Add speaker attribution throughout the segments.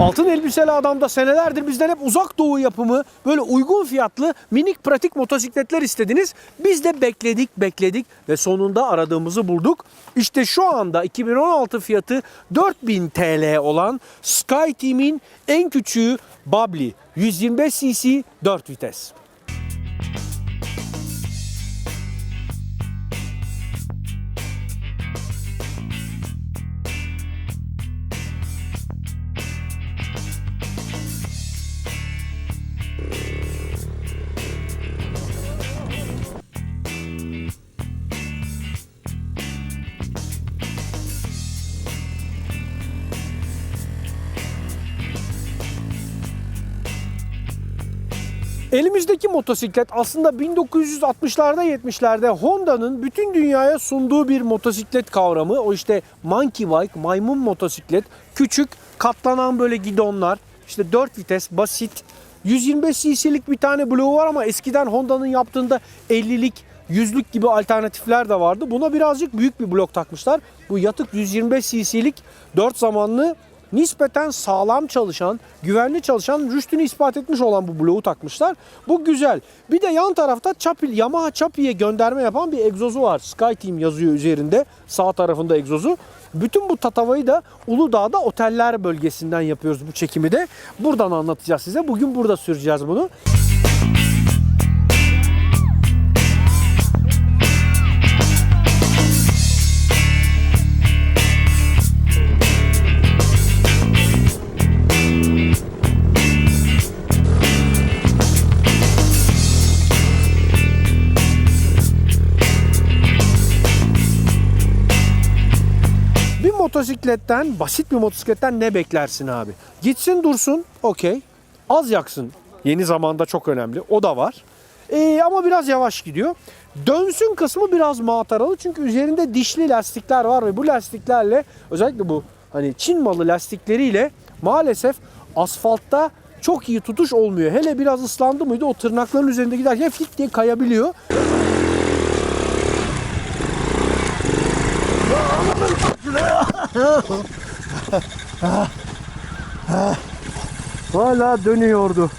Speaker 1: Altın elbiseli adamda senelerdir bizden hep uzak doğu yapımı böyle uygun fiyatlı minik pratik motosikletler istediniz. Biz de bekledik bekledik ve sonunda aradığımızı bulduk. İşte şu anda 2016 fiyatı 4000 TL olan SkyTeam'in en küçüğü Bubbly 125 cc 4 vites. Elimizdeki motosiklet aslında 1960'larda 70'lerde Honda'nın bütün dünyaya sunduğu bir motosiklet kavramı. O işte monkey bike, maymun motosiklet. Küçük, katlanan böyle gidonlar. işte 4 vites, basit. 125 cc'lik bir tane bloğu var ama eskiden Honda'nın yaptığında 50'lik, 100'lük gibi alternatifler de vardı. Buna birazcık büyük bir blok takmışlar. Bu yatık 125 cc'lik 4 zamanlı nispeten sağlam çalışan, güvenli çalışan, rüştünü ispat etmiş olan bu bloğu takmışlar. Bu güzel. Bir de yan tarafta Chapi, Yamaha Chapi'ye gönderme yapan bir egzozu var. SkyTeam yazıyor üzerinde. Sağ tarafında egzozu. Bütün bu tatavayı da Uludağ'da oteller bölgesinden yapıyoruz bu çekimi de. Buradan anlatacağız size. Bugün burada süreceğiz bunu. Motosikletten, basit bir motosikletten ne beklersin abi? Gitsin dursun, okey. Az yaksın. Yeni zamanda çok önemli. O da var. Ee, ama biraz yavaş gidiyor. Dönsün kısmı biraz mataralı çünkü üzerinde dişli lastikler var ve bu lastiklerle özellikle bu hani Çin malı lastikleriyle maalesef asfaltta çok iyi tutuş olmuyor. Hele biraz ıslandı mıydı o tırnakların üzerinde giderken fit diye kayabiliyor. Hala dönüyordu.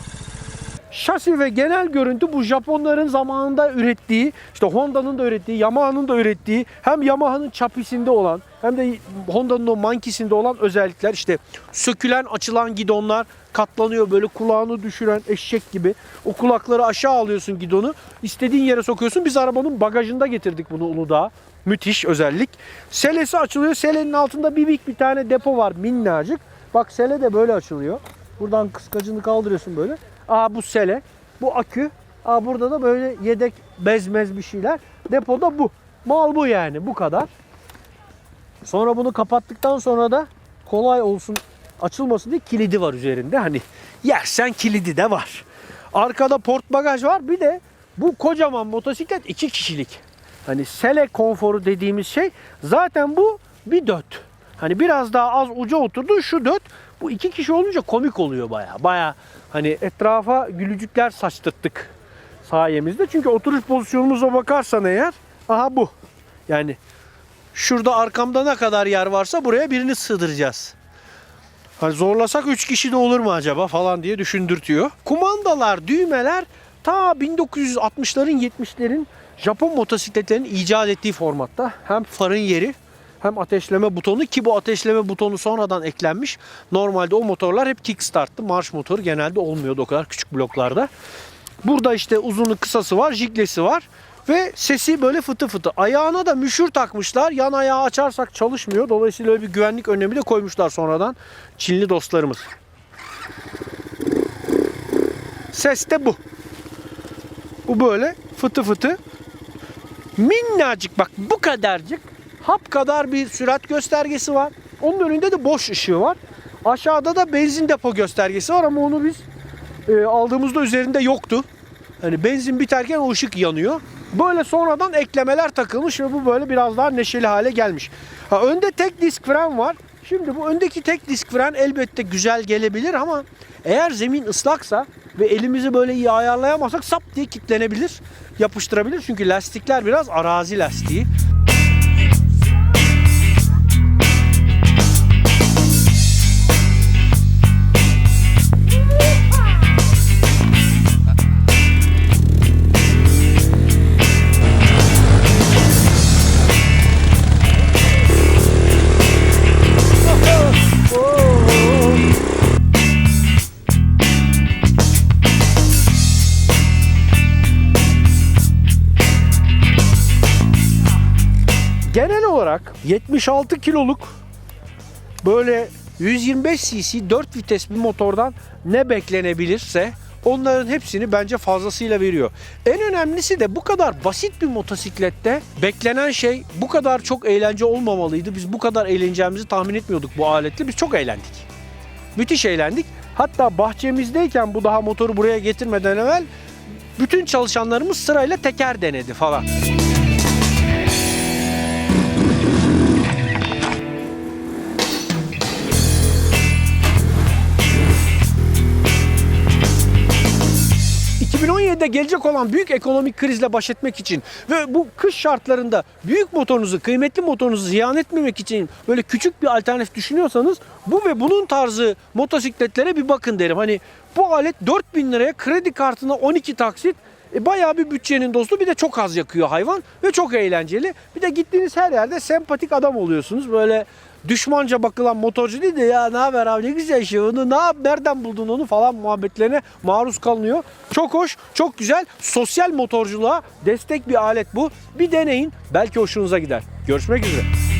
Speaker 1: Şasi ve genel görüntü bu Japonların zamanında ürettiği, işte Honda'nın da ürettiği, Yamaha'nın da ürettiği hem Yamaha'nın çapisinde olan hem de Honda'nın o mankisinde olan özellikler işte sökülen açılan gidonlar katlanıyor böyle kulağını düşüren eşek gibi. O kulakları aşağı alıyorsun gidonu istediğin yere sokuyorsun. Biz arabanın bagajında getirdik bunu Uludağ'a. Müthiş özellik. Selesi açılıyor. Selenin altında bir bir tane depo var minnacık. Bak sele de böyle açılıyor. Buradan kıskacını kaldırıyorsun böyle. Aa bu sele. Bu akü. Aa burada da böyle yedek bezmez bir şeyler. Depoda bu. Mal bu yani bu kadar. Sonra bunu kapattıktan sonra da kolay olsun açılmasın diye kilidi var üzerinde. Hani yersen kilidi de var. Arkada port bagaj var. Bir de bu kocaman motosiklet iki kişilik. Hani sele konforu dediğimiz şey zaten bu bir döt. Hani biraz daha az uca oturdu şu döt. Bu iki kişi olunca komik oluyor baya. Baya hani etrafa gülücükler saçtırttık sayemizde. Çünkü oturuş pozisyonumuza bakarsan eğer aha bu. Yani şurada arkamda ne kadar yer varsa buraya birini sığdıracağız. Hani zorlasak 3 kişi de olur mu acaba falan diye düşündürtüyor. Kumandalar, düğmeler ta 1960'ların 70'lerin Japon motosikletlerinin icat ettiği formatta. Hem farın yeri hem ateşleme butonu ki bu ateşleme butonu sonradan eklenmiş. Normalde o motorlar hep kickstartlı. Marş motoru genelde olmuyordu o kadar küçük bloklarda. Burada işte uzunu kısası var, jiglesi var. Ve sesi böyle fıtı fıtı. Ayağına da müşür takmışlar. Yan ayağı açarsak çalışmıyor. Dolayısıyla öyle bir güvenlik önlemi de koymuşlar sonradan Çinli dostlarımız. Ses de bu. Bu böyle fıtı fıtı. Minnacık bak bu kadarcık hap kadar bir sürat göstergesi var. Onun önünde de boş ışığı var. Aşağıda da benzin depo göstergesi var ama onu biz e, aldığımızda üzerinde yoktu. Hani benzin biterken o ışık yanıyor. Böyle sonradan eklemeler takılmış ve bu böyle biraz daha neşeli hale gelmiş. Ha, önde tek disk fren var. Şimdi bu öndeki tek disk fren elbette güzel gelebilir ama eğer zemin ıslaksa ve elimizi böyle iyi ayarlayamazsak sap diye kilitlenebilir, yapıştırabilir. Çünkü lastikler biraz arazi lastiği. Olarak 76 kiloluk böyle 125 cc 4 vites bir motordan ne beklenebilirse onların hepsini bence fazlasıyla veriyor. En önemlisi de bu kadar basit bir motosiklette beklenen şey bu kadar çok eğlence olmamalıydı. Biz bu kadar eğleneceğimizi tahmin etmiyorduk bu aletle. Biz çok eğlendik. Müthiş eğlendik. Hatta bahçemizdeyken bu daha motoru buraya getirmeden evvel bütün çalışanlarımız sırayla teker denedi falan. ...2017'de gelecek olan büyük ekonomik krizle baş etmek için ve bu kış şartlarında büyük motorunuzu, kıymetli motorunuzu ziyan etmemek için böyle küçük bir alternatif düşünüyorsanız bu ve bunun tarzı motosikletlere bir bakın derim. Hani bu alet 4000 liraya kredi kartına 12 taksit e, bayağı bir bütçenin dostu bir de çok az yakıyor hayvan ve çok eğlenceli. Bir de gittiğiniz her yerde sempatik adam oluyorsunuz. Böyle düşmanca bakılan motorcu değil de ya ne haber abi ne güzel şey onu ne yap nereden buldun onu falan muhabbetlerine maruz kalınıyor. Çok hoş çok güzel sosyal motorculuğa destek bir alet bu. Bir deneyin belki hoşunuza gider. Görüşmek üzere.